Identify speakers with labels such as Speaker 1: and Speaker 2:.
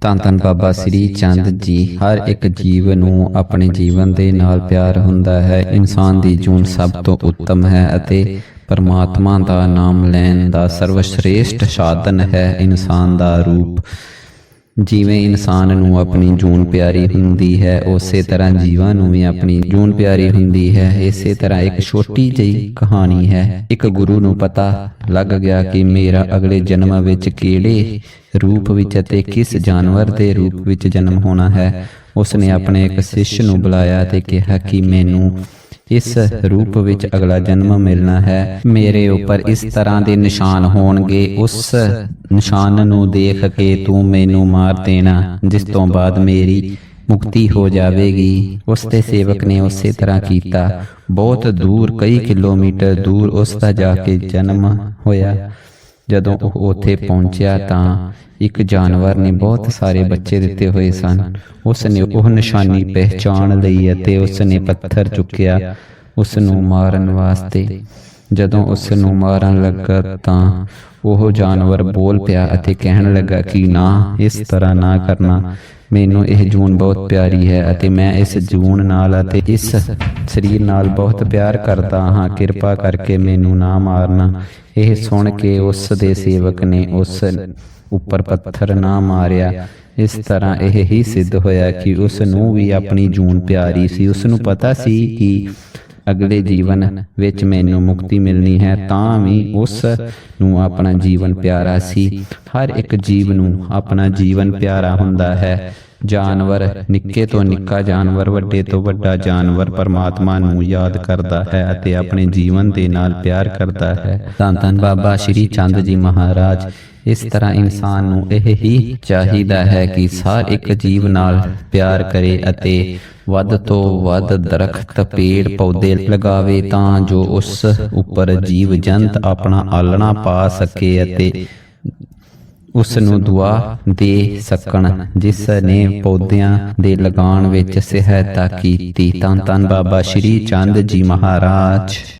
Speaker 1: ਧੰਨ ਧੰਨ ਬਾਬਾ ਸ੍ਰੀ ਚੰਦ ਜੀ, ਹਰ ਇੱਕ ਜੀਵ ਨੂੰ ਆਪਣੇ ਜੀਵਨ ਦੇ ਨਾਲ ਪਿਆਰ ਹੁੰਦਾ ਹੈ। ਇਨਸਾਨ ਦੀ ਜੂਨ ਸਭ ਤੋਂ ਉੱਤਮ ਹੈ ਅਤੇ ਪਰਮਾਤਮਾ ਦਾ ਨਾਮ ਲੈਣ ਦਾ ਸਰਵਸ਼੍ਰੇਸ਼ਟ ਸਾਧਨ ਹੈ। ਇਨਸਾਨ ਦਾ ਰੂਪ ਜਿਵੇਂ ਇਨਸਾਨ ਨੂੰ ਆਪਣੀ ਜੂਨ ਪਿਆਰੀ ਹੁੰਦੀ ਹੈ, ਉਸੇ ਤਰ੍ਹਾਂ ਜੀਵਾਂ ਨੂੰ ਵੀ ਆਪਣੀ ਜੂਨ ਪਿਆਰੀ ਹੁੰਦੀ ਹੈ। ਇਸੇ ਤਰ੍ਹਾਂ ਇੱਕ ਛੋਟੀ ਜਿਹੀ ਕਹਾਣੀ ਹੈ। ਇੱਕ ਗੁਰੂ ਨੂੰ ਪਤਾ ਲੱਗ ਗਿਆ ਕਿ ਮੇਰਾ ਅਗਲੇ ਜਨਮ ਵਿੱਚ ਕਿਹੜੇ ਰੂਪ ਵਿੱਚ ਅਤੇ ਕਿਸ ਜਾਨਵਰ ਦੇ ਰੂਪ ਵਿੱਚ ਜਨਮ ਹੋਣਾ ਹੈ। ਉਸ ਨੇ ਆਪਣੇ ਇੱਕ ਸ਼ਿਸ਼ ਨੂੰ ਬੁਲਾਇਆ ਤੇ ਕਿਹਾ ਕਿ ਮੈਨੂੰ ਇਸ ਰੂਪ ਵਿੱਚ ਅਗਲਾ ਜਨਮ ਮਿਲਣਾ ਹੈ। ਮੇਰੇ ਉੱਪਰ ਇਸ ਤਰ੍ਹਾਂ ਦੇ ਨਿਸ਼ਾਨ ਹੋਣਗੇ। ਉਸ ਨਿਸ਼ਾਨ ਨੂੰ ਦੇਖ ਕੇ ਤੂੰ ਮੈਨੂੰ ਮਾਰ ਦੇਣਾ। ਜਿਸ ਤੋਂ ਬਾਅਦ ਮੇਰੀ ਮੁਕਤੀ ਹੋ ਜਾਵੇਗੀ। ਉਸ ਦੇ ਸੇਵਕ ਨੇ ਉਸੇ ਤਰ੍ਹਾਂ ਕੀਤਾ। ਬਹੁਤ ਦੂਰ ਕਈ ਕਿਲੋਮੀਟਰ ਦੂਰ ਉਸ ਦਾ ਜਾ ਕੇ ਜਨਮ ਹੋਇਆ। ਜਦੋਂ ਉਹ ਉੱਥੇ ਪਹੁੰਚਿਆ ਤਾਂ ਇੱਕ ਜਾਨਵਰ ਨੇ ਬਹੁਤ ਸਾਰੇ ਬੱਚੇ ਦਿੱਤੇ ਹੋਏ ਸਨ। ਉਸ ਨੇ ਉਹ ਨਿਸ਼ਾਨੀ ਪਹਿਚਾਣ ਲਈ ਅਤੇ ਉਸ ਨੇ ਪੱਥਰ ਚੁੱਕਿਆ। ਉਸ ਨੂੰ ਮਾਰਨ ਵਾਸਤੇ ਜਦੋਂ ਉਸ ਨੂੰ ਮਾਰਨ ਲੱਗਾ ਤਾਂ ਉਹ ਜਾਨਵਰ ਬੋਲ ਪਿਆ ਅਤੇ ਕਹਿਣ ਲੱਗਾ ਕਿ ਨਾ ਇਸ ਤਰ੍ਹਾਂ ਨਾ ਕਰਨਾ। ਮੈਨੂੰ ਇਹ ਜੂਨ ਬਹੁਤ ਪਿਆਰੀ ਹੈ ਅਤੇ ਮੈਂ ਇਸ ਜੂਨ ਨਾਲ ਅਤੇ ਇਸ ਸਰੀਰ ਨਾਲ ਬਹੁਤ ਪਿਆਰ ਕਰਦਾ ਹਾਂ ਕਿਰਪਾ ਕਰਕੇ ਮੈਨੂੰ ਨਾ ਮਾਰਨਾ। ਇਹ ਸੁਣ ਕੇ ਉਸ ਦੇ ਸੇਵਕ ਨੇ ਉਸ ਉੱਪਰ ਪੱਥਰ ਨਾ ਮਾਰਿਆ। ਇਸ ਤਰ੍ਹਾਂ ਇਹ ਹੀ ਸਿੱਧ ਹੋਇਆ ਕਿ ਉਸ ਨੂੰ ਵੀ ਆਪਣੀ ਜੂਨ ਪਿਆਰੀ ਸੀ। ਉਸ ਨੂੰ ਪਤਾ ਸੀ ਕਿ ਅਗਲੇ ਜੀਵਨ ਵਿੱਚ ਮੈਨੂੰ ਮੁਕਤੀ ਮਿਲਣੀ ਹੈ ਤਾਂ ਵੀ ਉਸ ਨੂੰ ਆਪਣਾ ਜੀਵਨ ਪਿਆਰਾ ਸੀ। ਹਰ ਇੱਕ ਜੀਵ ਨੂੰ ਆਪਣਾ ਜੀਵਨ ਪਿਆਰਾ ਹੁੰਦਾ ਹੈ। ਜਾਨਵਰ ਨਿੱਕੇ ਤੋਂ ਨਿੱਕਾ ਜਾਨਵਰ ਵੱਡੇ ਤੋਂ ਵੱਡਾ ਜਾਨਵਰ ਪਰਮਾਤਮਾ ਨੂੰ ਯਾਦ ਕਰਦਾ ਹੈ ਅਤੇ ਆਪਣੇ ਜੀਵਨ ਦੇ ਨਾਲ ਪਿਆਰ ਕਰਦਾ ਹੈ। ਧੰਨ ਧੰਨ ਬਾਬਾ ਸ਼੍ਰੀ ਚੰਦ ਜੀ ਮਹਾਰਾਜ। ਇਸ ਤਰ੍ਹਾਂ ਇਨਸਾਨ ਨੂੰ ਇਹ ਹੀ ਚਾਹੀਦਾ ਹੈ ਕਿ ਹਰ ਇੱਕ ਜੀਵ ਨਾਲ ਪਿਆਰ ਕਰੇ ਅਤੇ ਵੱਧ ਤੋਂ ਵੱਧ ਦਰਖਤ ਪੇੜ ਪੌਦੇ ਲਗਾਵੇ ਤਾਂ ਜੋ ਉਸ ਉੱਪਰ ਜੀਵ ਜੰਤ ਆਪਣਾ ਆਲਣਾ ਪਾ ਸਕੇ ਅਤੇ ਉਸ ਨੂੰ ਦੁਆ ਦੇ ਸਕਣ ਜਿਸ ਨੇ ਪੌਦਿਆਂ ਦੇ ਲਗਾਉਣ ਵਿੱਚ ਸਹਾਇਤਾ ਕੀਤੀ। ਤਾਂ ਤਨ ਬਾਬਾ ਸ਼੍ਰੀ ਚੰਦ ਜੀ ਮਹਾਰਾਜ।